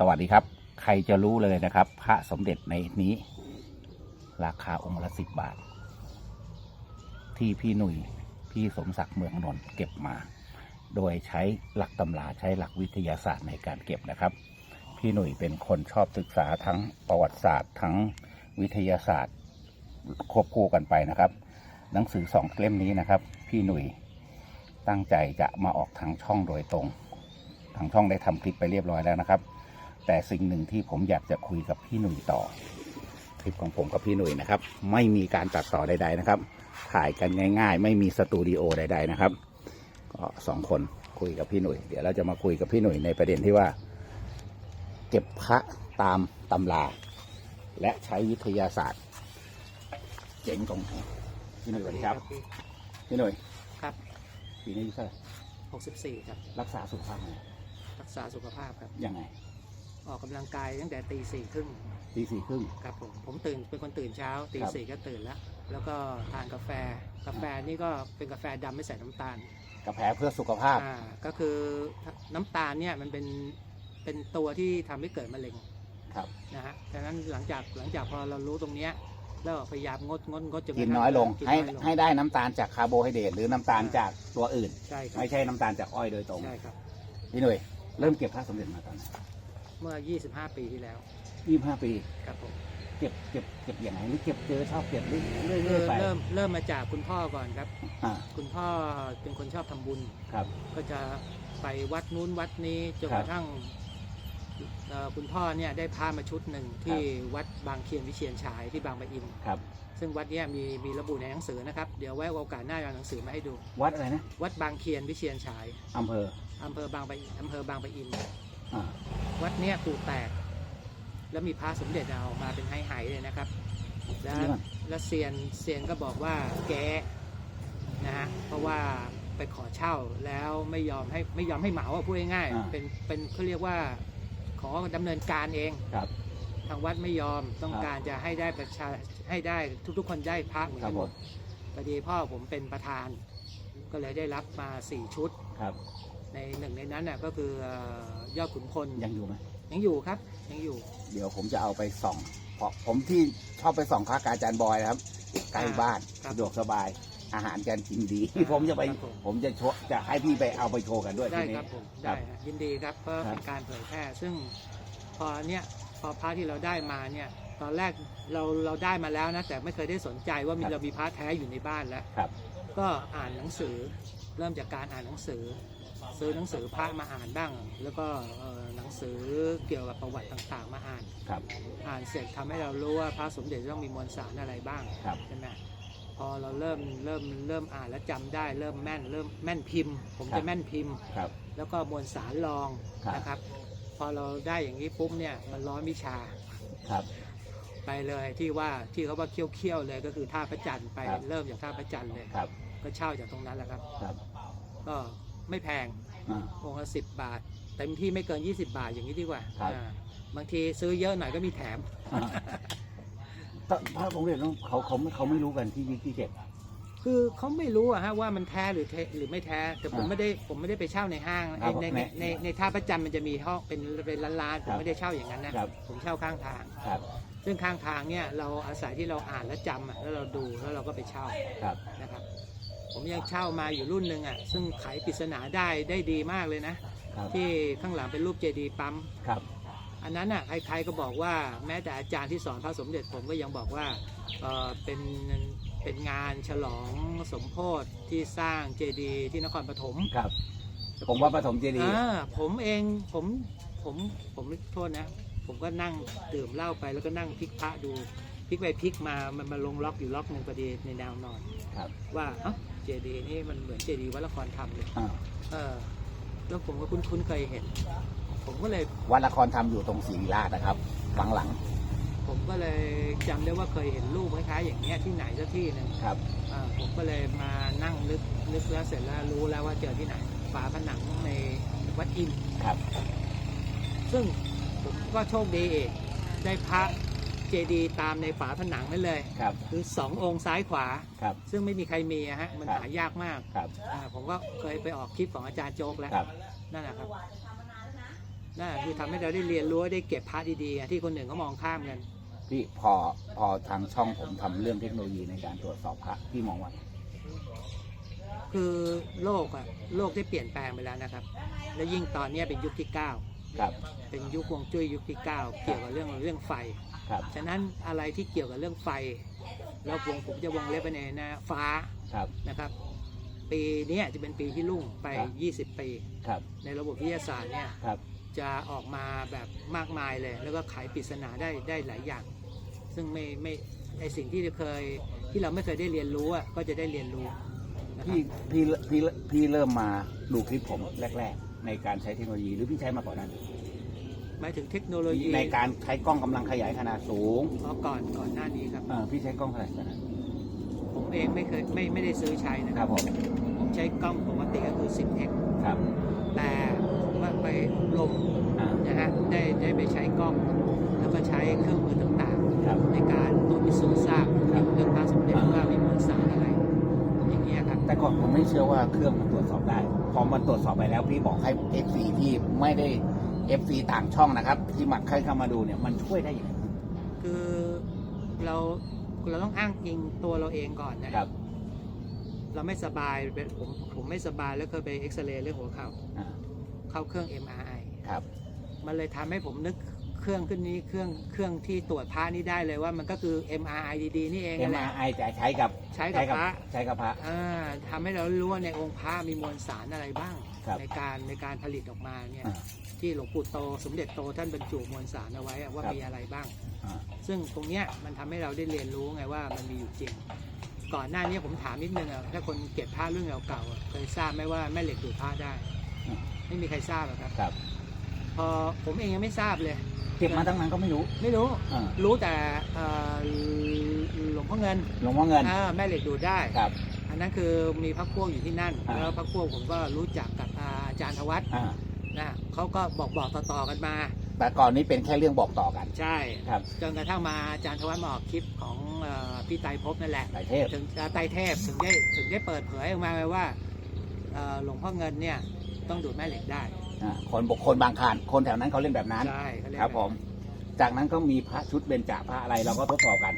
สวัสดีครับ ใครจะรู้เลยนะครับ พระสมเด็จในนี้ ราคาองค์ละสิบบาท ที่พี่หนุ่ยพี่สมศักดิ์เมืองนนท์เก็บมา โดยใช้หลักตำราใช้หลักวิทยาศาสตร์ในการเก็บนะครับ พี่หนุ่ยเป็นคนชอบศึกษาทั้งประวัติศาสตร์ทั้งวิทยาศาสตร์ควบคู่กันไปนะครับ หนังสือสองเล่มนี้นะครับ พี่หนุ่ยตั้งใจจะมาออกทางช่องโดยตรง ทางช่องได้ทำคลิปไปเรียบร้อยแล้วนะครับ แต่สิ่งหนึ่งที่ผมอยากจะคุยกับพี่หนุ่ยต่อคลิปของผมกับพี่หนุ่ยนะครับ ไม่มีการตัดต่อใด ๆนะครับ ถ่ายกันง่าย ๆ ไม่มีสตูดิโอใด ๆนะครับก็สองคนคุยกับพี่หนุ่ยเดี๋ยวเราจะมาคุยกับพี่หนุ่ยในประเด็นที่ว่า เก็บพระตามตำราและใช้วิทยาศาสตร์ เจ๋งตรงไหนพี่หนุ่ยสวัสดีครับ พี่หนุ่ยครับปีนี้อายุเท่าไหร่64 ครับ รักษาสุขภาพไงรักษาสุขภาพครับ ยังไง ออกกำลังกายตั้งแต่ตีสี่ครึ่งตีสี่ครึ่ง ครับผมผมตื่นเป็นคนตื่นเช้าตีครับสี่ก็ตื่นแล้ว แล้วก็ทานกาแฟ กาแฟนี่ก็เป็นกาแฟดำไม่ใส่น้ำตาลกาแฟเพื่อสุขภาพ อ่าก็คือน้ำตาลเนี่ยมันเป็นเป็นตัวที่ทำให้เกิดมะเร็งครับ นะฮะดังนั้นหลังจากหลังจากพอเรารู้ตรงเนี้ยแล้วพยายามงดงดงดจนกินกระทั่น้อยลงกินให้น้อยลงให้ได้น้ำตาลจากคาร์โบไฮเดรตหรือน้ำตาลจากตัวอื่น ใช่ครับไม่ใช่น้ำตาลจากอ้อยโดยตรง ใช่ครับ พี่หนุ่ยเริ่มเก็บพระสมเด็จมาตอนไหน เมื่อ 25 ปีที่แล้วยี่ห้าปีครับผมเก็บเก็บเก็บอย่างไรหรือเก็บเจอชอบเก็บเรื่อยๆคือไปเริ่มเริ่มมาจากคุณพ่อก่อนครับ อ่าคุณพ่อเป็นคนชอบทำบุญ ครับ ก็จะไปวัดนู้นวัดนี้จนครักบระทั่งเอ่อคุณพ่อเนี่ยได้พามาชุดหนึ่งที่วัดบางเคียนวิเชียนฉายที่บางปะอิน ครับ ซึ่งวัดเนี้ยมีมีระบุในหนังสือนะครับ เดี๋ยวไว้โอกาสหน้าจะเอาหนังสือมาให้ดู วัดอะไรนะวัดบางเคียนวิเชียนฉายอำเภออำเภอบางปะอินอำเภอบางปะอิน อ่า วัดเนี้ยปูแตก แล้วมีพระสมเด็จเอามาเป็นไหๆเลยนะครับ แล้วนี่มันแล้วเซียนเซียนก็บอกว่าแกนะฮะเพราะว่าไปขอเช่าแล้วไม่ยอมให้ไม่ยอมให้เหมาอะพูดง่ายอ่าๆเป็นเป็นเขาเรียกว่าขอดำเนินการเองครับทางวัดไม่ยอมต้องครับการจะให้ได้ประชาให้ได้ทุกๆ คนได้พระเหมือนครักับนผหมมดพอดีพ่อผมเป็นประธาน ก็เลยได้รับมาสี่ชุดครับ ในหนึ่งในนั้นน่ะก็คือเอ่อยอดขุนพลยังอยู่ไหมยังอยู่ครับ ยังอยู่ เดี๋ยวผมจะเอาไปส่องเพราะผมที่ชอบไปส่องพระกบอาจารย์บอยนะครับใกล้บ้านครับสะดวกสบาย อาหารการกินดีอ่าผมจะไป ครับผม ผมจะโชว์จะให้พี่ไปเอาไปโชว์กันด้วยได้ทีนี้ ครับผมครัได้บฮะยินดีครับเพราะครับ เป็นการเผยแพร่ซึ่งพอเนี้ยพอพระที่เราได้มาเนี่ยตอนแรกเราเราได้มาแล้วนะแต่ไม่เคยได้สนใจว่ามีเรามีพระแท้อยู่ในบ้านแล้ว ครับ ก็อ่านหนังสือเริ่มจากการอ่านหนังสือ ซื้อหนังสือพระมาอ่านบ้าง แล้วก็เอ่อหนังสือเกี่ยวกับประวัติต่างๆ มาอ่านครับอ่านเสร็จทำให้เรารู้ว่าพระสมเด็จต้องมีมวลสารอะไรบ้างครับใช่ไหมพอเราเริ่มเริ่มเริ่มอ่านแล้วจำได้เริ่มแม่นเริ่มแม่นพิมพ์ ผมครัจะบแม่นพิมพ์ครับแล้วก็มวลสารรองครับนะครับ พอเราได้อย่างนี้ปุ๊บเนี่ยมันร้อนวิชาครับ ไปเลยที่ว่าที่เขาว่าเคี้ยวๆเลยก็คือท่าพระจันทร์ไปครับเริ่มจากท่าพระจันทร์เลยครับก็เช่าจากตรงนั้นแหละครับครับก็ ไม่แพงอ่า องค์ละสิบบาทเต็มที่ไม่เกิน 20 บาทอย่างนี้ดีกว่าครับ อ่าบางทีซื้อเยอะหน่อยก็มีแถม อ่าแต่พระสมเด็จต้องเขาเขาไม่เขาไม่รู้กันที่ที่เก็บ คือเขาไม่รู้อะฮะว่ามันแท้หรือเทหรือไม่แท้แต่ผมอ่าไม่ได้ผมไม่ได้ไปเช่าในห้างครับในผมในในในในท่าพระจันทร์มันจะมีห้องเป็นเป็นล้านๆผครัมบไม่ได้เช่าอย่างนั้นนะครับ ผมเช่าข้างทาง ครับ ซึ่งข้างทางเนี่ยเราอาศัยที่เราอ่านและจำอะแล้วเราดูแล้วเราก็ไปเช่าครับ นะครับ ผมยังเช่ามาอยู่รุ่นหนึ่งอะซึ่งไขปริศนาได้ได้ดีมากเลยนะ ครับที่ข้างหลังเป็นรูปเจดีย์ปั๊ม ครับอันนั้นอะใครๆก็บอกว่าแม้แต่อาจารย์ที่สอนพระสมเด็จผมก็ยังบอกว่าเออเป็นเป็นงานฉลองสมโพธิที่สร้างเจดีย์ที่นครปฐมครับ ผมว่าปฐมเจดีย์อ่าผมเองผมผมผมโทษนะ ผมก็นั่งดื่มเหล้าไปแล้วก็นั่งพลิกพระดู พลิกไปพลิกมามันมาลงล็อกอยู่ล็อกหนึ่งพอดีในแนวนอน ครับ ว่าเอ้าเจดีย์นี่มันเหมือนเจดีย์วัดละครธรรมเลยอ่าเออแล้วผมก็คุ้นๆเคยเห็น ผมก็เลยวัดละครทำอยู่ตรงศรีราชนะครับหลังหลังผมก็เลยจำได้ว่าเคยเห็นรูปคล้ายๆอย่างเงี้ยที่ไหนสักที่หนึ่งๆครับอ่าผมก็เลยมานั่งนึกนึกแล้วเสร็จแล้วรู้แล้วว่าเจอที่ไหนฝาผนังในวัดอินทร์ครับ ซึ่งผมก็โชคดีเองได้พระ เจดีย์ตามในฝาผนังนั่นเลย ครับ คือสององค์ซ้ายขวา ครับ ซึ่งไม่มีใครมีอะฮะมันครับ หายากมากครับ อ่าผมก็เคยไปออกคลิปของอาจารย์โจ๊กแล้วครับ นั่นแหละครับนั่นคือทำให้เราได้เรียนรู้ได้เก็บพาร์ทดีๆไงที่คนหนึ่งเขามองข้ามกันพี่พอพอทางช่องผมทำเรื่องเทคโนโลยีในการตรวจสอบพระพี่มองว่าคือโลกอะโลกได้เปลี่ยนแปลงไปแล้วนะครับ และยิ่งตอนเนี้ยเป็นยุคที่ครับ9เป็นยุคฮวงจุ้ยยุคที่ 9 เกี่ยวกับเรื่องเรื่องไฟ ครับฉะนั้นอะไรที่เกี่ยวกับเรื่องไฟ แล้ววงผมจะวงเล็บไปในนะฟ้าครับนะครับ ปีเนี้ยจะเป็นปีที่รุ่งไปครับ20 ปีครับในระบบวิทยาศาสตร์เนี่ยครับจะออกมาแบบมากมายเลย แล้วก็ไขปริศนาได้ได้หลายอย่าง ซึ่งไม่ไม่ไอสิ่งที่เคยที่เราไม่เคยได้เรียนรู้อะก็จะได้เรียนรู้นะครับพี่พี่พี่พี่เริ่มมาดูคลิปผมแรก ๆ ในการใช้เทคโนโลยีหรือพี่ใช้มาก่อนนั้น หมายถึงเทคโนโลยีในการใช้กล้องกำลังขยายขนาดสูงอ๋อก่อนก่อนหน้านี้ครับเออพี่ใช้กล้องขนาดขนาดผมเองไม่เคยไม่ไม่ได้ซื้อใช้นะคครัรับบผมผมใช้กล้องปกติก็คือ 10x ครับแต่ผมว่าไปอบรมอ่านะฮะได้ได้ไปใช้กล้อง แล้วก็ใช้เครื่องมือต่างครับ ๆ ในการตรวจพิสูจน์ทราบครับ เรื่องพระสมเด็จอ่าว่ามีมวลสารอะไร อย่างเงี้ยครับ แต่ก่อนผมไม่เชื่อว่าเครื่องมันตรวจสอบได้ พอมันตรวจสอบไปแล้วพี่บอกให้ FC ที่ไม่ได้ FC ต่างช่องนะครับ ที่มาใครเข้ามาดูเนี่ยมันช่วยได้อย่างไรคือเราเราต้องอ้างอิงตัวเราเองก่อนนะครับเราไม่สบายเป็นผมผมไม่สบายแล้วเคยไปเอ็กซเรย์เรื่องหัวเข่าอ่าเข้าเครื่อง MRI ครับมันเลยทำให้ผมนึกเครื่องขึ้นนี้เครื่องเครื่องที่ตรวจพระนี่ได้เลยว่ามันก็คือ MRI ดีๆนี่เองนั่นแหละ MRI จะใช้กับใช้กับพระ ใช้กับพระ อ่าทำให้เรารู้ว่าในองค์พระมีมวลสารอะไรบ้างครับ ในการในการผลิตออกมาเนี่ยอ่าที่หลวงปู่โตสมเด็จโตท่านบรรจุมวลสารเอาไว้อะว่าครับมีอะไรบ้างอ่าซึ่งตรงเนี้ยมันทำให้เราได้เรียนรู้ไงว่ามันมีอยู่จริง ก่อนหน้านี้ผมถามนิดนึงอะถ้าคนเก็บผ้ารุ่นเก่าๆอะเคยทราบไหมว่าแม่เหล็กดูดผ้าได้อืมไม่มีใครทราบหรอกครับครับ พอผมเองยังไม่ทราบเลยเก็บมาตั้งนานก็ไม่รู้ ไม่รู้อ่ารู้แต่เอ่อหลวงพ่อเงิน หลวงพ่อเงินอ่าแม่เหล็กดูดได้ครับ อันนั้นคือมีพักพวกอยู่ที่นั่น อ่า แล้วพักพวกผมก็รู้จักกับอาจารย์ธวัฒน์อ่านะเขาก็บอกบอกต่อๆกันมา แต่ก่อนนี้เป็นแค่เรื่องบอกต่อกัน ใช่ ครับจนกระทั่งมาอาจารย์ธวัฒน์มาออกคลิปของเอ่อพี่ไตรภพนั่นแหละ หลายเทพ ถึงเอ่อไตรเทพถึงได้ถึงได้เปิดเผยออกมาว่าเอ่อหลวงพ่อเงินเนี่ยต้องดูดแม่เหล็กได้ อ่าคนบุคคลบางคานคนแถวนั้นเขาเล่นแบบนั้น ใช่เขาเรียกครับผม จากนั้นก็มีพระชุดเบญจพระอะไรเราก็ทดสอบกัน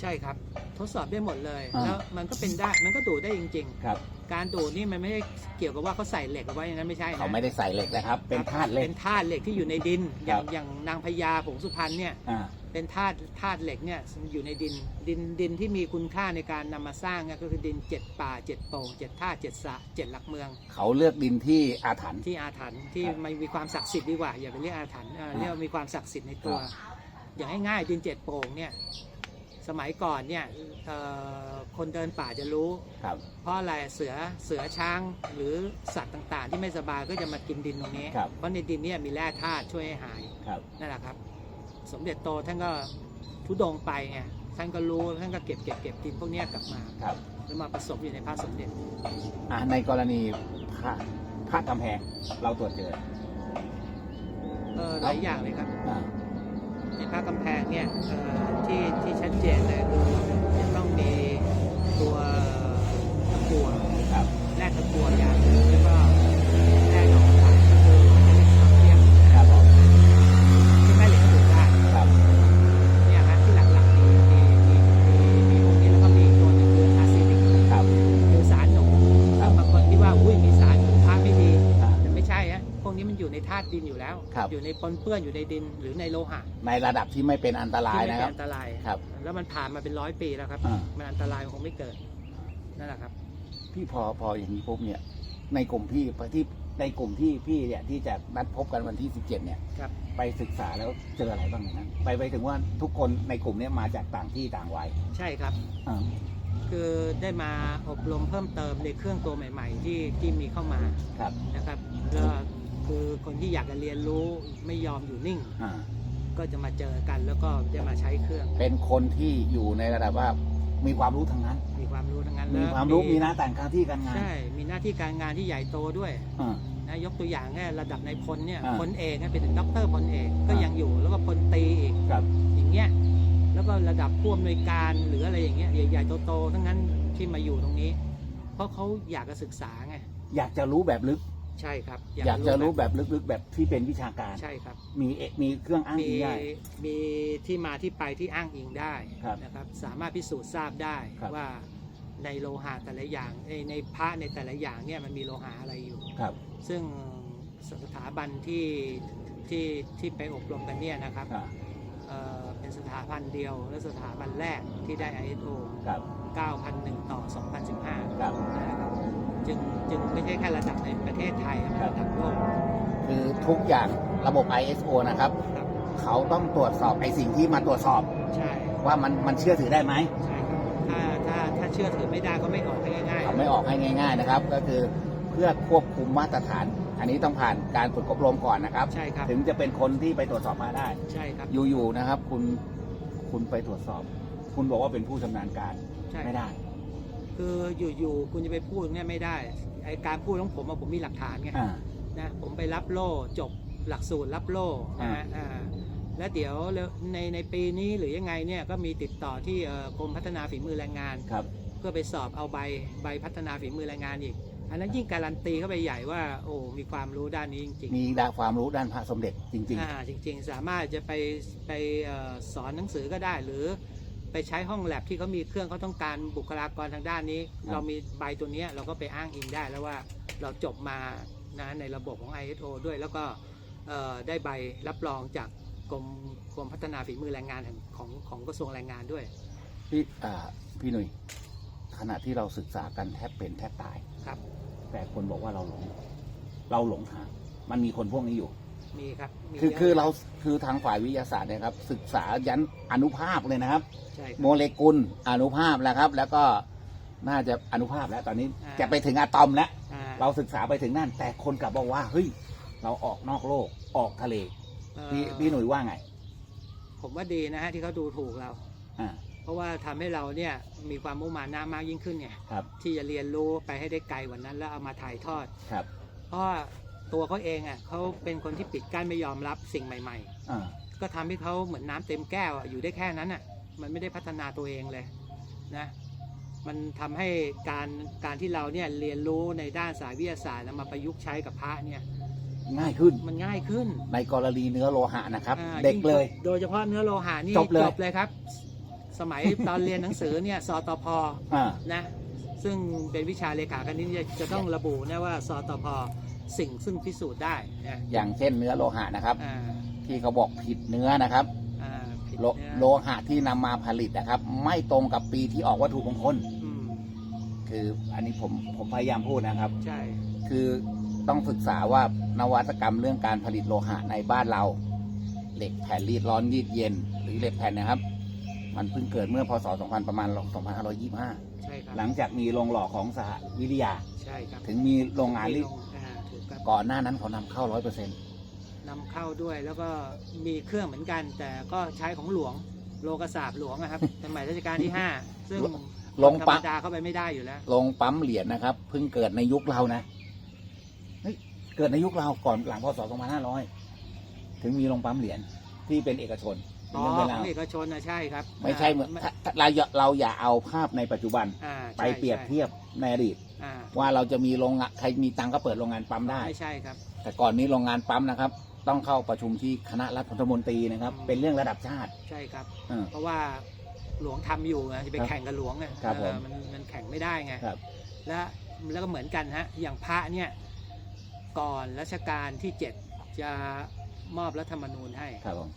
ใช่ครับ ทดสอบได้หมดเลย อ่า แล้วมันก็เป็นได้มันก็ดูดได้จริง ครับๆ การดูดนี่มันไม่ได้เกี่ยวกับว่าเขาใส่เหล็กเอาไว้อย่างนั้นไม่ใช่นะเขาไม่ได้ใส่เหล็กนะครับ เป็นธาตุเหล็ก เป็นธาตุเหล็กที่อยู่ในดินอครัย่างบอย่างนางพญาผงสุพรรณเนี่ย อ่า เป็นธาตุธาตุเหล็กเนี่ยอยู่ในดินดินดินที่มีคุณค่าในการนำมาสร้างเนี่ยก็คือดินเจ็ดป่าเจ็ดโป่งเจ็ดท่าเจ็ดสระเจ็ดหลักเมืองเขาเลือกดินที่อาถรรพ์ ที่อาถรรพ์ที่ครับมันมีความศักดิ์สิทธิ์ดีกว่าอย่าไปเรียกอาถรรพ์เอ่อเรียกว่ามีความศักดิ์สิทธิ์ในตัว ครับ อย่างง่ายๆดินเจ็ดโป่งเนี่ย สมัยก่อนเนี่ยเอ่อคนเดินป่าจะรู้ ครับ เพราะอะไรเสือเสือช้างหรือสัตว์ต่างๆ ที่ไม่สบายก็จะมากินดินตรงนี้ ครับ เพราะในดินเนี่ยมีแร่ธาตุช่วยให้หายครับ นั่นแหละครับ สมเด็จโตท่านก็ทุดงค์ไปไงท่านก็รู้ท่านก็เก็บเก็บเก็บดินพวกเนี้ยกลับมาครับ แล้วมาผสมอยู่ในพระสมเด็จอ่าในกรณีพระพระกำแพงเราตรวจเจอเออหลายอย่างเลยครับ อ่า ในพระกำแพงเนี่ยเอ่อที่ที่ชัดเจนเลยคือจะต้องมีตัวตะกั่วครับแร่ตะกั่วอย่างหนึ่งแล้วก็แร่ดอกไม้ก็คือแร่เหล็กความเทียมครับผมที่แม่เหล็กก็ดูดได้ครับเนี่ยฮะที่หลักๆมีมีมีมีมีพวกนี้แล้วก็มีอีกตัวหนึงคืออาซิลิกครับคือสารหนูครับบางคนที่ว่าอุ้ยมีสารหนูพระไม่ดีอ่าแต่ไม่ใช่ฮะพวกนี้มันอยู่ในธาตุดินอยู่แล้วครับอยู่ในปนเปื้อนอยู่ในดินหรือในโลหะในระดับที่ไม่เป็นอันตรายที่ไม่นะคเป็รับนอันตรายครับ แล้วมันผ่านมาเป็นร้อยปีแล้วครับ อ่า มันอันตรายมันคงไม่เกิดนั่นแหละครับ พี่พอพออย่างนี้ปุ๊บเนี่ย ในกลุ่มพี่ที่ในกลุ่มที่พี่เนี่ยที่จะนัดพบกันวันที่17เนี่ยครับ ไปศึกษาแล้วเจออะไรบ้างในนั้นไปไปถึงว่าทุกคนในกลุ่มเนี้มาจากต่างที่ต่างวัยใช่ครับ อ่าคือได้มาอบรมเพิ่มเติมในเครื่องตัวใหม่ ๆ ที่ที่มีเข้ามาครับนะครับก็คือคนที่อยากจะเรียนรู้ไม่ยอมอยู่นิ่ง อ่า ก็จะมาเจอกัน แล้วก็จะมาใช้เครื่อง เป็นคนที่อยู่ในระดับว่ามีความรู้ทั้งนั้น มีความรู้ทั้งนั้นมีแล้ความรู้มีหน้าต่างการที่การงาน ใช่ มีหน้าที่การงานที่ใหญ่โตด้วยอ่านะยกตัวอย่างแค่ระดับในายพลเนี่ยอ่าพลเอกเนี่ยเป็นถึงด็อกเตอร์พลเอกก็อ่ายัยังอยู่แล้วก็พลตรีอีกครับอย่างเงี้ยแล้วก็ระดับผู้อำนวยการหรืออะไรอย่างเงี้ยใหญ่ๆโตๆทั้งนั้นที่มาอยู่ตรงนี้ เพราะเขาอยากจะศึกษาไงอยากจะรู้แบบลึก ใช่ครับอยากจะรู้แบบลึกๆแบบที่เป็นวิชาการ ใช่ครับ มีเอมีเครื่องอ้างมีอิงได้ มีที่มาที่ไปที่อ้างอิงได้ครับนะครับ สามารถพิสูจน์ทราบได้ครับว่าในโลหะแต่ละอย่างในในพระในแต่ละอย่างเนี่ยมันมีโลหะอะไรอยู่ครับ ซึ่งสถาบันที่ที่ที่ไปอบรมกันเนี่ยนะครับอ่า เอ่อเป็นสถาบันเดียว และสถาบันแรกที่ได้ ISO ครับ9001 ต่อ 2015ครับนะครับจึงจึงไม่ใช่แค่ระดับในประเทศไทยมันครับระดับโลกคือทุกอย่างระบบ ISO นะครับ ครับเขาต้องตรวจสอบไอ้สิ่งที่มาตรวจสอบใช่ว่ามันมันเชื่อถือได้ไหม ใช่ครับถ้าถ้าถ้าเชื่อถือไม่ได้ก็ไม่ออกให้ง่ายเขาไม่ออกให้ง่าย ๆนะครับ ก็คือเพื่อควบคุมมาตรฐาน อันนี้ต้องผ่านการฝึกอบรมก่อนนะครับ ใช่ครับ ถึงจะเป็นคนที่ไปตรวจสอบมาได้ ใช่ครับ อยู่ๆนะครับ คุณคุณไปตรวจสอบ คุณบอกว่าเป็นผู้ชำนาญการใช่ ไม่ได้ คืออยู่ๆคุณจะไปพูดเนี่ยไม่ได้ไอการพูดของผมอะผมมีหลักฐานไงอ่า นะผมไปรับโล่จบหลักสูตรรับโล่นะฮะอ่าแล้วเดี๋ยวในในปีนี้หรือยังไงเนี่ยก็มีติดต่อที่เอ่อกรมพัฒนาฝีมือแรงงาน ครับ เพื่อไปสอบเอาใบใบพัฒนาฝีมือแรงงานอีก อันนั้นยิ่งการันตีเข้าไปใหญ่ว่า โอ้มีความรู้ด้านนี้จริงมีด้านความรู้ด้านพระสมเด็จจริง ๆ อ่าจริง ๆ สามารถจะไปไปเอ่อสอนหนังสือก็ได้ หรือไปใช้ห้องแลบที่เขามีเครื่องเขาต้องการบุคลากรทางด้านนี้ ครับ เรามีใบตัวเนี้ยเราก็ไปอ้างอิงได้แล้วว่าเราจบมานะในระบบของ ISO ด้วยแล้วก็เอ่อได้ใบรับรองจากกรมกรมพัฒนาฝีมือแรงงานแห่งของของกระทรวงแรงงานด้วยๆพี่อ่าพี่หนุ่ยขณะที่เราศึกษากันแทบเป็นแทบตาย ครับ แต่คนบอกว่าเราหลง เราหลงทาง มันมีคนพวกนี้อยู่ มีครับมีคือเยะคือเราคือทางฝ่ายวิทยาศาสตร์เนะครับ ศึกษายันอนุภาพเลยนะครับ ใช่ครับ โมเลกุลอนุภาพแล้วครับ แล้วก็น่าจะอนุภาพแล้วตอนนี้อ่า จะไปถึงอะตอมแล้ว อ่าเราศึกษาไปถึงนั่น แต่คนกลับบอกว่าเฮ้ยเราออกนอกโลกออกทะเลเอ่อพี่พี่หนุ่ยว่าไงผมว่าดีนะฮะที่เขาดูถูกเรา อ่าเพ ราะว่าทำให้เราเนี่ยมีความมุ่งมั่นหน้ามากยิ่งขึ้นไงครับที่จะเรียนรู้ไปให้ได้ไกลกว่านั้น แล้วเอามาถ่ายทอดครับเพราะว่าตัวเขาเองอะเขาเป็นคนที่ปิดกั้นไม่ยอมรับสิ่งใหม่อ่าๆก็ทำให้เขาเหมือนน้ำเต็มแก้วอะอยู่ได้แค่นั้นอะมันไม่ได้พัฒนาตัวเองเลยนะมันทำให้การการที่เราเนี่ยเรียนรู้ในด้านสายวิทยาศาสตร์แล้วมาประยุกต์ใช้กับพระเนี่ยง่ายขึ้นมันง่ายขึ้น ในกรณีเนื้อโลหะนะครับอ่าเด็กเลย โดยเฉพาะเนื้อโลหะนี่จบเลยเลยครับ สมัยตอนเรียนหนังสือเนี่ยสตพอ่า นะซึ่งเป็นวิชาเลขาคณิตเนี่ยจะต้องระบุนะว่าสตพสิ่งซึ่งพิสูจน์ได้นะอย่างเช่นเนื้อโลหะนะครับ อ่าที่เขาบอกผิดเนื้อนะครับ อ่าผิดโลเนี่ยโลหะที่นำมาผลิตนะครับ ไม่ตรงกับปีที่ออกวัตถุมงคล อืมคืออันนี้ผมผมพยายามพูดนะครับ ใช่ คือต้องศึกษาว่านวัตกรรมเรื่องการผลิตโลหะในบ้านเรา เหล็กแผ่นรีดร้อนรีดเย็น หรือเหล็กแผ่นนะครับ มันเพิ่งเกิดเมื่อพศ 2000 ประมาณ 2525 ใช่ครับหลังจากมีโรงหล่อของสหวิทยา ใช่ครับถึงมีโรงงานรีดอ่าถูกครับก่อนหน้านั้นเขานำเข้า 100%นำเข้าด้วยแล้วก็มีเครื่องเหมือนกัน แต่ก็ใช้ของหลวงโลกสาบหลวงนะครับ สมัยรัชกาลที่ 5 ซึ่งลงธรปั๊รบมดาเข้าไปไม่ได้อยู่แล้วลงปั๊มเหรียญนะครับ เพิ่งเกิดในยุคเรานะเฮ้ยเกิดในยุคเราก่อนหลังพศ 2500 ถึงมีโรงปั๊มเหรียญที่เป็นเอกชนเป็น อ๋อเรื่องเป็นขราอวงเอกชนนะใช่ครับไม่ใช่เหมือนถ้าถ้าเราอย่าเราอย่าเอาภาพในปัจจุบัน อ่าไปใช่เปรียบใช่เทียบในอดีต อ่าว่าเราจะมีโรงงานใครมีตังค์ก็เปิดโรงงานปั๊มได้ ไม่ใช่ครับ แต่ก่อนนี้โรงงานปั๊มนะครับ ต้องเข้าประชุมที่คณะรัฐมนตรีนะครับ อืม เป็นเรื่องระดับชาติใช่ครับเออเพราะว่าหลวงทำอยู่ไงจะไปครับแข่งกับหลวงไงครับผมเออมันมันแข่งไม่ได้ไง ครับ และแล้วก็เหมือนกันฮะอย่างพระเนี่ยก่อนรัชกาลที่เจ็ดจะมอบรัฐธรรมนูญให้ ครับผม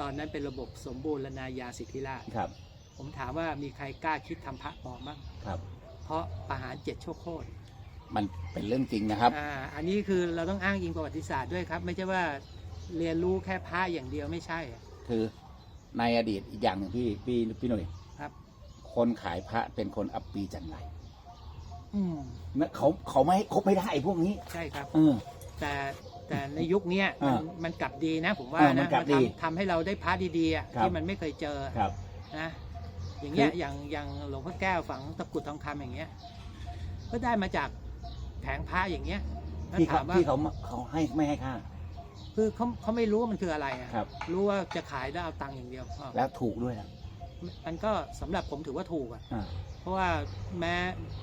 ตอนนั้นเป็นระบบสมบูรณาญาสิทธิราชย์ครับ ผมถามว่ามีใครกล้าคิดทำพระปลอมมั้งครับ เพราะประหารเจ็ดชั่วโคตรมันเป็นเรื่องจริงนะครับ อ่าอันนี้คือเราต้องอ้างอิงประวัติศาสตร์ด้วยครับ ไม่ใช่ว่าเรียนรู้แค่พระอย่างเดียวไม่ใช่คือในอดีตอีกอย่างหนึ่งพี่พี่พี่หนุ่ยครับ คนขายพระเป็นคนอับปีจันไรอืมนะเขาเขาไม่คบไม่ได้ไอ้พวกนี้ ใช่ครับ เออ แต่ แต่ในยุคเนี้ยมันอ่ามันกลับดีนะ ผมว่าอ่ามันะนกลับดีทำทำให้เราได้พระดีๆอะครับ ที่มันไม่เคยเจอครับ นะอย่างเงี้ยคืออย่างอย่างหลวงพ่อแก้วฝังตะกรุดทองคำอย่างเงี้ย ก็ได้มาจากแผงพระอย่างเงี้ยแล้วที่เขาถามว่าที่เขาเขาให้ไม่ให้ค่าคือเขาเขาไม่รู้ว่ามันคืออะไรอะครับ รู้ว่าจะขายแล้วเอาตังค์อย่างเดียวอ๋อแล้วถูกด้วยนะมันก็สำหรับผมถือว่าถูกอะอ่าเพ ราะว่าแม้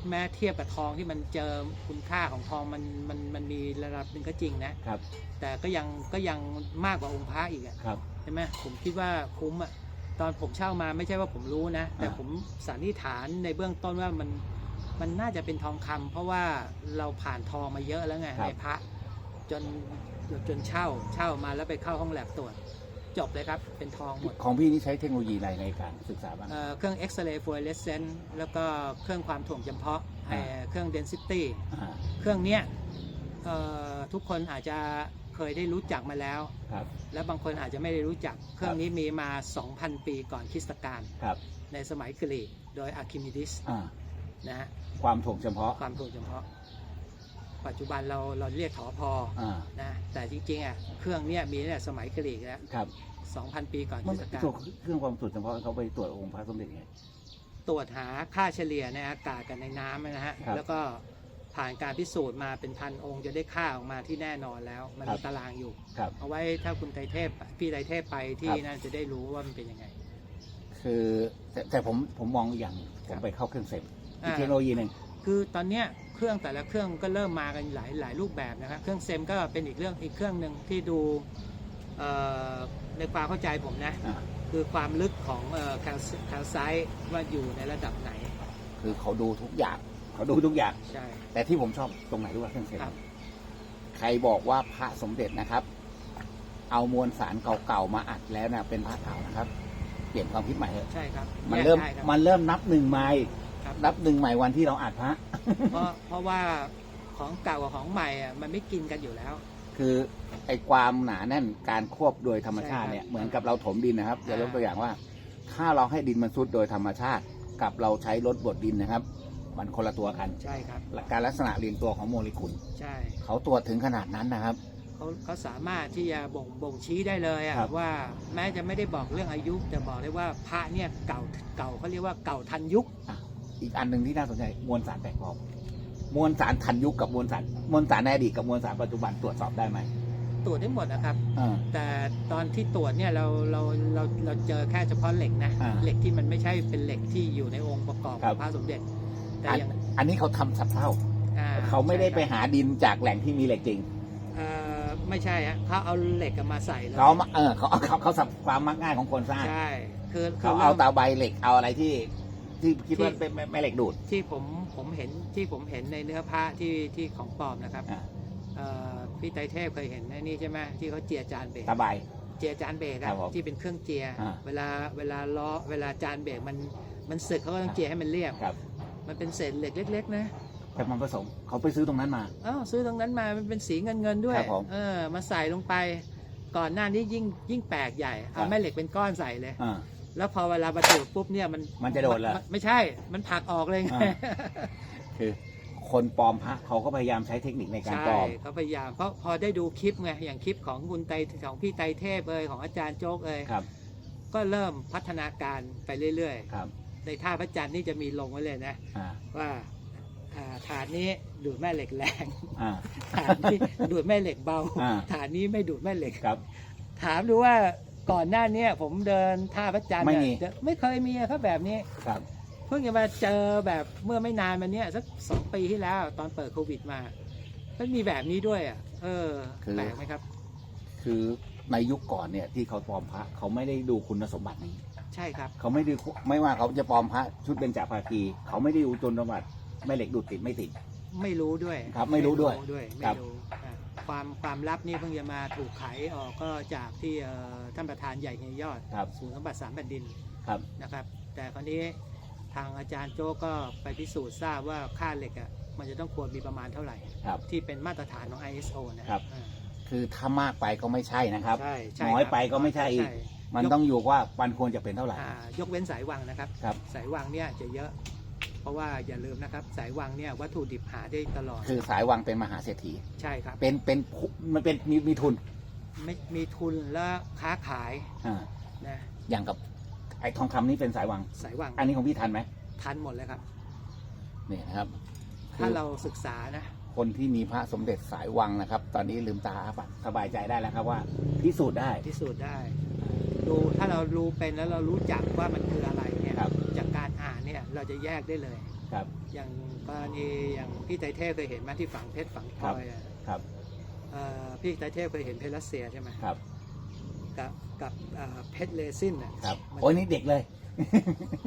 แม้เทียบกับทองที่มันเจอคุณค่าของทองมันมันมันมีระดับหนึ่งก็จริงนะครับ แต่ก็ยังก็ยังมากกว่าองค์พระอีกอะครับ ใช่ไหมผมคิดว่าคุ้มอะตอนผมเช่ามาไม่ใช่ว่าผมรู้นะ แต่อ่าผมสันนิษฐานในเบื้องต้นว่ามันมันน่าจะเป็นทองคำเพราะว่าเราผ่านทองมาเยอะแล้วไงในพระจนจนเช่าเช่ามาแล้วไปเข้าห้องแลบตรวจ จบเลยครับ เป็นทองหมดของพี่นี่ใช้เทคโนโลยีอะไรในการศึกษาบ้าง เอ่อเครื่องเอ็กซเรย์ฟลูออเรสเซนต์แล้วก็เครื่องความถ่วงจำเพาะอ่า เอ่อเครื่องเดนซิตี้ อ่าเครื่องเนี้ยเอ่อทุกคนอาจจะเคยได้รู้จักมาแล้ว ครับ และบางคนอาจจะไม่ได้รู้จัก เครื่องนี้มีมา 2,000 ปีก่อนคริสตกาลครับในสมัยกรีกโดยอาร์คิมิดิสอ่านะฮะความถ่วงเฉพาะ ความถ่วงจำเพาะ ปัจจุบันเราเราเรียกถอพออ่านะแต่จริงๆอะเครื่องเนี้ยมีตั้งแต่สมัยกรีกแล้วครับ2,000 ปีก่อนคมัรินสตกาลตรวจเครื่องความถ่วงเฉพาะเขาไปตรวจองค์พระสมเด็จไง ตรวจหาค่าเฉลี่ยในอากาศกับในน้ำนะฮะครับแล้วก็ผ่านการพิสูจน์มาเป็นพันองค์จะได้ค่าออกมาที่แน่นอนแล้ว มันครัมีบ ตารางอยู่ ครับ เอาไว้ถ้าคุณไตรเทพพี่ไตรเทพไปที่ครับ นั่นจะได้รู้ว่ามันเป็นยังไง คือแต่แต่ผมผมมองอย่างผครัมบไปเข้าเครื่องเซ็มอีกอ่า เทคโนโลยีหนึ่ง คือตอนเนี้ยเครื่องแต่ละเครื่องก็เริ่มมากันหลายหลายรูปแบบนะครับ เครื่องเซมก็เป็นอีกเรื่องอีกเครื่องหนึ่งที่ดูเอ่อในความเข้าใจผมนะอ่าคือความลึกของเอ่อแคลซแคลไซต์ว่าอยู่ในระดับไหน คือเขาดูทุกอย่างเขาดูทุกอย่างใช่แต่ที่ผมชอบตรงไหนรู้ว่าเครื่องเซ็มครับใครบอกว่าพระสมเด็จนะครับ เอามวลสารเก่าๆมาอัดแล้วนะเป็นพระเก่านะครับ เปลี่ยนความคิดใหม่เถอะใช่ครับ มันแยกเริ่มได้ครับมันเริ่มนับหนึ่งใหม่ครับ นับหนึ่งใหม่วันที่เราอัดพระ เพราะเพราะว่าของเก่ากับของใหม่อะมันไม่กินกันอยู่แล้ว คือไอ้ความหนาแน่นการควบโดยธรรมชาติใช่ครับเนี่ยเหมือนกับเราถมดินนะครับอ่าจะยกตัวอย่างว่า ถ้าเราให้ดินมันซุดโดยธรรมชาติ กับเราใช้รถบดดินนะครับ มันคนละตัวกันใช่ครับการลักษณะเรียงตัวของโมเลกุลใช่เขาตรวจถึงขนาดนั้นนะครับเขาเขาสามารถที่จะบ่งบ่งชี้ได้เลยอะครับว่าแม้จะไม่ได้บอกเรื่องอายุแต่บอกได้ว่าพระเนี่ยเก่าเก่าเขาเรียกว่าเก่าทันยุค อีกอันหนึ่งที่น่าสนใจมวลสารแปลกปลอมมวลสารทันยุคกับมวลสารมวลสารในอดีตกับมวลสารปัจจุบันตรวจสอบได้ไหมตรวจได้หมดนะครับ อ่า แต่ตอนที่ตรวจเนี่ยเราเราเราเราเจอแค่เฉพาะเหล็กนะ อ่าเหล็กที่มันไม่ใช่เป็นเหล็กที่อยู่ในองค์ประกอบขครัอบงพระสมเด็จ แต่อย่างอันนี้เขาทำสับเท่า อ่เขาไม่ได้ไปใช่ครับหาดินจากแหล่งที่มีเหล็กจริงเอ่อไม่ใช่ฮะเขาเอาเหล็กมาใส่เลยเขามาเออเขาเขาเขาสับความมักง่ายของคนสร้างใช่คือคืเขาอเอาเริ่มตาใบเหล็กเอาอะไรที่ ที่คิดว่าที่เป็นแม่แม่เหล็กดูด ที่ผมผมเห็นที่ผมเห็นในเนื้อผ้าที่ที่ของปลอมนะครับอ่า เอ่อพี่ไตรเทพเคยเห็นไอ้นี่ใช่ไหมที่เขาเจียจานเบรกตาใบเจียจานเบรกครัอะบผมที่เป็นเครื่องเจีย อ่า เวลาเวลาล้อเวลาจานเบรกมันมันสึกเขาก็ต้องเจียให้มันเรียบ ครับ มันเป็นเศษเหล็กเล็ก ๆ นะแต่มันผสมเขาไปซื้อตรงนั้นมา อ้าวซื้อตรงนั้นมามันเป็นสีเงินเงินๆด้วย ครับผมเออ มาใส่ลงไป ก่อนหน้านี้ยิ่งยิ่งแปลกใหญ่ครัเอาบ แม่เหล็กเป็นก้อนใส่เลย อ่า แล้วพอเวลาบรรจุปุ๊บเนี่ยมันมันจะโดดเหรอมัไม่ใช่ มันผลักออกเลยไงอ่าคือคนปลอมพระเขาก็พยายามใช้เทคนิคในการใช่ปลอมเขาพยายามเพราะพอได้ดูคลิปไงอย่างคลิปของคุณไตของพี่ไตรเทพเอยของอาจารย์โจ๊กเอยครับ ก็เริ่มพัฒนาการไปเรื่อยครับๆในท่าพระจันทร์นี่จะมีลงไว้เลยนะอ่าว่าอ่าฐานนี้ดูดแม่เหล็กแรงอ่าฐานนี้ดูดแม่เหล็กเบาอ่าฐานนี้ไม่ดูดแม่เหล็กครับ ถามดูว่า ก่อนหน้าเนี้ยผมเดินท่าพระจันทร์ไม่มี เนี่ยไม่เคยมีอะครับแบบนี้ ครับ เพิ่งจะมาเจอแบบเมื่อไม่นานมาเนี้ยสักสองปีที่แล้วตอนเปิดโควิดมามันมีแบบนี้ด้วยอะเออคือ แปลกไหมครับ คือในยุคก่อนเนี่ยที่เขาปลอมพระเขาไม่ได้ดูคุณสมบัตินี้ ใช่ครับ เขาไม่ได้ไม่ว่าเขาจะปลอมพระชุดเบญจภาคีเขาไม่ได้ดูจนสมบัติแม่เหล็กดูดติดไม่ติด ไม่รู้ด้วยครับไม่รู้ด้วยด้วยครัไม่บรู้อะ ความความลับนี่เพิ่งจะมาถูกไขออกก็จากที่เอ่อท่านประธานใหญ่เฮียยอดครับศูนย์สมบัติสามแผ่นดินนะครับนะครับ แต่คราวนี้ทางอาจารย์โจ้ก็ไปพิสูจน์ทราบว่าค่าเหล็กอะมันจะต้องควรมีประมาณเท่าไหร่ครับที่เป็นมาตรฐานของ ISO นะครับอ่าคือถ้ามากไปก็ไม่ใช่นะครับใช่ใช่น้อยครับไปก็ไม่ใช่อีกมันต้องอยู่ว่ามันควรจะเป็นเท่าไหร่อ่ายกเว้นสายวังนะครับครับ สายวังเนี่ยจะเยอะ เพราะว่าอย่าลืมนะครับ สายวังเนี่ยวัตถุดิบหาได้ตลอด คือสายวังเป็นมหาเศรษฐี ใช่ครับ เป็นเป็นผู้มันเป็นมีมีทุนไม่มีทุนและค้าขายอ่านะอย่างกับไอ้ทองคำนี่เป็นสายวัง สายวังอันนี้ของพี่ทันไหมทันหมดเลยครับนี่นะครับถ้าเราศึกษานะ คนที่มีพระสมเด็จสายวังนะครับ ตอนนี้ลืมตาอ้าปากสบายใจได้แล้วครับว่าพิสูจน์ได้ พิสูจน์ได้ ดูถ้าเรารู้เป็นแล้วเรารู้จักว่ามันคืออะไรครับจากการอ่าน เนี่ยเราจะแยกได้เลย ครับ อย่างกรณีอย่างพี่ไตรเทพเคยเห็นไหมที่ฝังเพชรฝังพลอยอะครับเอ่อพี่ไตรเทพเคยเห็นเพชรรัสเซียใช่ไหมครับกับกับเอ่อเพชรเลซินอะ ครับมัน โอ้ยนี่เด็กเลย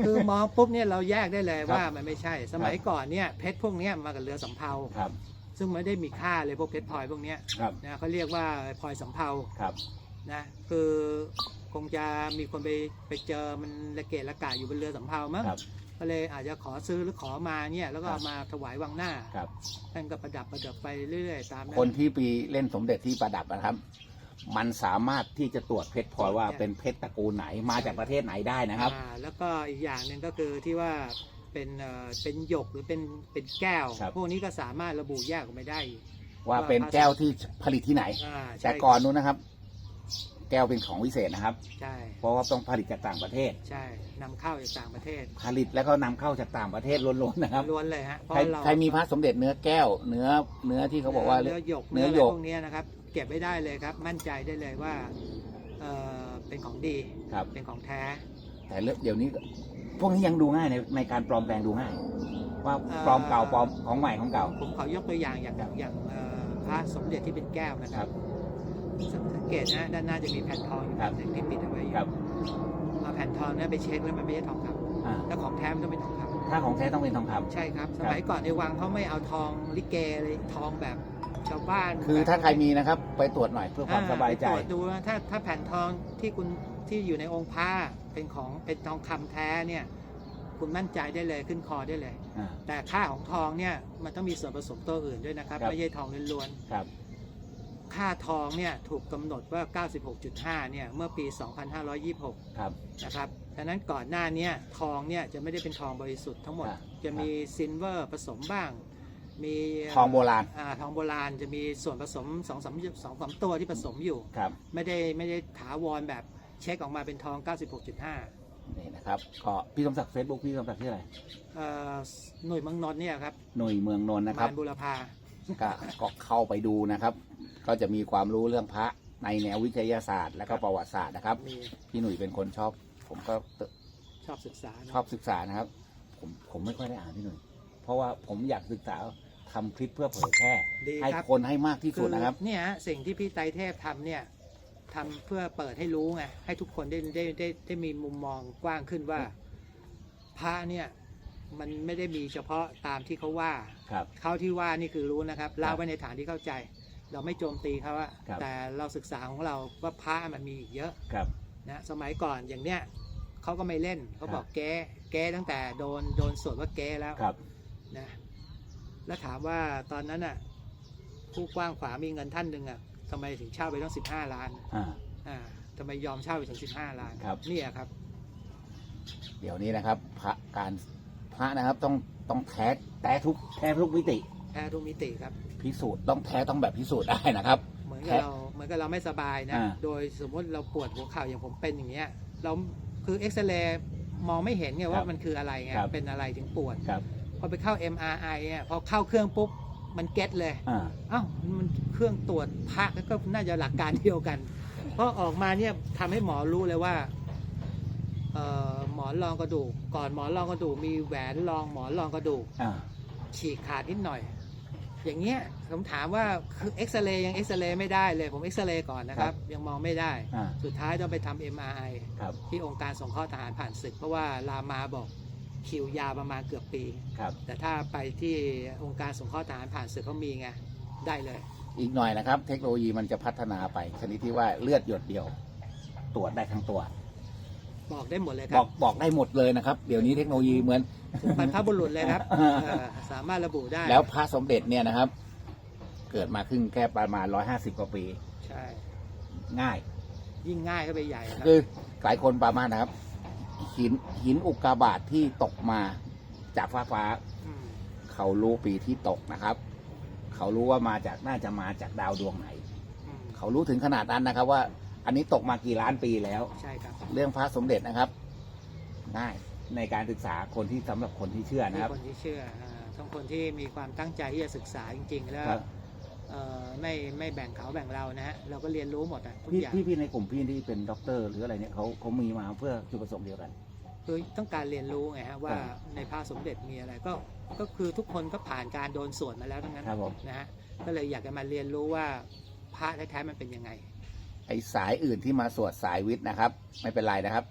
คือมองปุ๊บเนี่ยเราแยกได้เลยครับ ว่ามันไม่ใช่ สมัยก่อนเนี่ยเพชรพวกเนี้ยมากับเรือสำเภา ครับซึ่งไม่ได้มีค่าเลยพวกเพชรพลอยพวกเนี้ยครับนะเขาเรียกว่าพลอยสำเภาครับนะคือคงจะมีคนไปไปเจอมันระเกะระกะอยู่บนเรือสำเภามั้งครับ ก็เลยอาจจะขอซื้อหรือขอมาเนี่ยแล้วก็ครับเอามาถวายวังหน้าครับ ท่านก็ประดับประดับไปเรื่อยๆตามคนที่ไปเล่นสมเด็จที่ประดับนะครับ มันสามารถที่จะตรวจเพชรพลอยว่าเป็นเพชรตระกูลไหนมาจากประเทศไหนได้นะครับ อ่าแล้วก็อีกอย่างหนึ่งก็คือที่ว่าเป็นเอ่อเป็นหยกหรือเป็นเป็นแก้ว ครับ พวกนี้ก็สามารถระบุแยกออกมาได้อีกว่าเป็นแก้วที่ผลิตที่ไหน อ่าใช่แต่ก่อนนู้นนะครับ แก้วเป็นของวิเศษนะครับ ใช่เพราะว่าต้องผลิตจากต่างประเทศ ใช่นำเข้าจากต่างประเทศผลิตแล้วก็นำเข้าจากต่างประเทศล้วนๆนะครับล้วนเลยฮะเพราะใครเราใครมีพระสมเด็จเนื้อแก้วเนื้อเนื้อที่เขาบอกว่าเนื้อหยกเนื้เนื้ออหยกอะไรพวกเนี้ยนะครับ เก็บไว้ได้เลยครับ มั่นใจได้เลยว่าเอ่อเป็นของดีครับ เป็นของแท้ แต่เรื่องเดี๋ยวนี้พวกนี้ยังดูง่ายในในการปลอมแปลงดูง่าย ว่าเอ่อปลอมเก่าปลอมของใหม่ของเก่า ผมขอยกตัวอย่างอย่างอย่างเอ่อพระสมเด็จที่เป็นแก้วนะคครัรับบ สังเกตนะด้านหน้าจะมีแผ่นทองอยู่ครัแผ่บนหนึ่งที่ปิดเอาไว้อยู่ครับ เอาแผ่นทองนั้นไปเช็คแล้วมันไม่ใช่ทองคอ่าำแล้วของแท้มันต้องเป็นทองคถ้าของแท้ต้องเป็นทองคำำใช่ครับสครับมัยก่อนในวังเขาไม่เอาทองลิเกเลยทองแบบชาวบ้านคือแบบถ้าใครมีนะครับ ไปตรวจหน่อยเพื่อความอ่สบายใจไปตรวจดูนะถ้าถ้าแผ่นทองที่คุณที่อยู่ในองค์พระเป็นของเป็นทองคำแท้เนี่ย คุณมั่นใจได้เลยขึ้นคอได้เลย อ่า แต่ค่าของทองเนี่ยมันต้องมีส่วนผสมตัวอื่นด้วยนะครับ ครับ ไม่ใช่ทองล้วนครับๆ ค่าทองเนี่ยถูกกำหนดว่า 96.5 เนี่ยเมื่อปี 2526 ครับ นะครับดังนั้นก่อนหน้าเนี้ทองเนี่ยจะไม่ได้เป็นทองบริสุทธิ์ทั้งหมด ครับ จะมีซิลเวอร์ผสมบ้าง มีทองโบราณอ่าทองโบราณจะมีส่วนผสม2องสามสองสามตัวที่ผสมอยู่ ครับไม่ได้ไม่ได้ถาวรแบบเช็คออกมาเป็นทอง 96.5นี่นะครับก็พี่สมศักดิ์เฟซบุ๊กพี่สมศักดิ์ชื่ออะไรเอ่อหน่วยเมืองนนท์เนี่ยครับหน่วยเมืองนนท์นะครับ มารบุรพาก็ก็เข้าไปดูนะครับ ก็จะมีความรู้เรื่องพระในแนววิทยาศาสตร์ และก็ประวัติศาสตร์นะครับ มีพี่หนุ่ยเป็นคนชอบ ผมก็ชอบศึกษานะชอบศึกษานะครับ ผมผมไม่ค่อยได้อ่านพี่หนุ่ยเพราะว่าผมอยากศึกษาทำคลิปเพื่อเผยแพร่ดีให้ครับคนให้มากที่สุดนะครับ อเนี่ยฮะสิ่งที่พี่ไตรเทพทำเนี่ยทำเพื่อเปิดให้รู้ไงให้ทุกคนได้ได้ได้ได้มีมุมมองกว้างขึ้นว่าพระเนี่ยมันไม่ได้มีเฉพาะตามที่เขาว่า ครับ เขาที่ว่านี่คือรู้นะครับเล่าไว้ในฐานที่เข้าใจ เราไม่โจมตีเขาอะครับ แต่เราศึกษาของเราว่าพระมันมีอีกเยอะครับ นะสมัยก่อนอย่างเนี้ยเขาก็ไม่เล่นเขาบอกครับแก้แก้ตั้งแต่โดนโดนสวดว่าแก้แล้วครับ นะแล้วถามว่าตอนนั้นอะผู้กว้างขวางมีเงินท่านหนึ่งอะทำไมถึงเช่าไปต้องสิบห้าล้านอ่า อ่าทำไมยอมเช่าไปถึงสิบห้าล้านครับ เนี่ยครับ เดี๋ยวนี้นะครับพระการพระนะครับต้องต้องแท้แท้ทุกแท้ทุกมิติ แพ้ทุกมิติครับ พิสูจน์ต้องแท้ต้องแบบพิสูจน์ได้นะครับ เหมือนแพ้กับเราเหมือนกับเราไม่สบายนะ อ่า โดยสมมติเราปวดหัวเข่าอย่างผมเป็นอย่างเงี้ย เราคือเอ็กซเรย์มองไม่เห็นไงว่ามันคืออะไรไง ครับ เป็นอะไรถึงปวด ครับพอไปเข้า MRI อะพอเข้าเครื่องปุ๊บ มันเก็ตเลย อ่า อ้าวมันเครื่องตรวจพระก็น่าจะหลักการเดียวกัน เพราะออกมาเนี่ยทำให้หมอรู้เลยว่าเอ่อหมอนรองกระดูก ก่อนหมอนรองกระดูกมีแหวนรองหมอนรองกระดูก อ่า ฉีกขาดนิดหน่อย อย่างเงี้ยผมถามว่าคือเอ็กซเรย์ยังเอ็กซเรย์ไม่ได้เลยผมเอ็กซเรย์ก่อนนะครับ ยังมองไม่ได้ อ่าสุดท้ายต้องไปทำ MRI ครับที่องค์การสงเคราะห์ทหารผ่านศึก เพราะว่ารามาบอกคิวยาวประมาณเกือบปี ครับ แต่ถ้าไปที่องค์การสงเคราะห์ทหารผ่านศึกเขามีไงได้เลย อีกหน่อยนะครับ เทคโนโลยีมันจะพัฒนาไป ชนิดที่ว่าเลือดหยดเดียว ตรวจได้ทั้งตัว บอกได้หมดเลยคบรัอบ กบอกได้หมดเลยนะครับ เดี๋ยวนี้เทคโนโลยีเหมือน ถึงบรรพบุรุษเลยครับเออสามารถระบุได้แล้วพระสมเด็จเนี่ยนะครับ เกิดมาครึ่งแค่ประมาณร้อยห้าสิบกว่าปีใช่ ง่าย ยิ่งง่ายก็ไปใหญ่ครับ คือหลายคนประมาณนะครับ หินหินอุกกาบาตที่ตกมาจากฟ้าฟ้ามเขารู้ปีที่ตกนะครับ เขารู้ว่ามาจากน่าจะมาจากดาวดวงไหน อืมเขารู้ถึงขนาดนั้นนะครับ ว่า อันนี้ตกมากี่ล้านปีแล้ว ใช่ครับ เรื่องพระสมเด็จนะครับ ง่าย ในการศึกษาคนที่สำหรับคนที่เชื่อมีนะครับคนที่เชื่ออ่าทั้งคนที่มีความตั้งใจที่จะศึกษาจริง ๆ แล้วครับเอ่อไม่ไม่แบ่งเขาแบ่งเรานะฮะเราก็เรียนรู้หมดอะทุกพี่อย่างพี่พี่ในกลุ่มพี่ที่เป็นด็อกเตอร์หรืออะไรเนี่ยเขาเขามีมาเพื่อจุดประสงค์เดียวกันคือต้องการเรียนรู้ไงฮะว่าอ่าในพระสมเด็จมีอะไรก็ก็คือทุกคนก็ผ่านการโดนสวดมาแล้วทั้งนั้นครับผมนะฮะก็เลยอยากจะมาเรียนรู้ว่าพระแท้ๆมันเป็นยังไงไอสายอื่นที่มาสวดสายวิทย์นะครับ ไม่เป็นไรนะครับ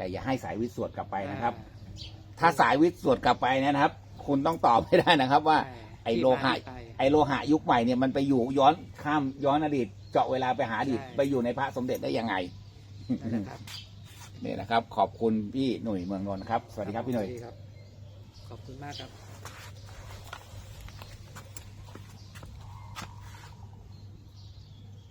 แต่อย่าให้สายวิทย์สวดกลับไปนะครับ ถ้าสายวิทย์สวดกลับไปเนี่ยนะครับ คุณต้องตอบให้ได้นะครับว่าใช่ไอ้โลหะที่มาที่ไปไอโลหะยุคใหม่เนี่ยมันไปอยู่ย้อนข้ามย้อนอดีต เจาะเวลาไปหาอดีตใช่ไปอยู่ในพระสมเด็จได้ยังไงนั่นแหละครับนี่นะครับ ขอบคุณพี่หนุ่ยเมืองนนท์ครับ สวัสดีครับพี่หนุ่ยสวัสดีครับขอบคุณมากครับ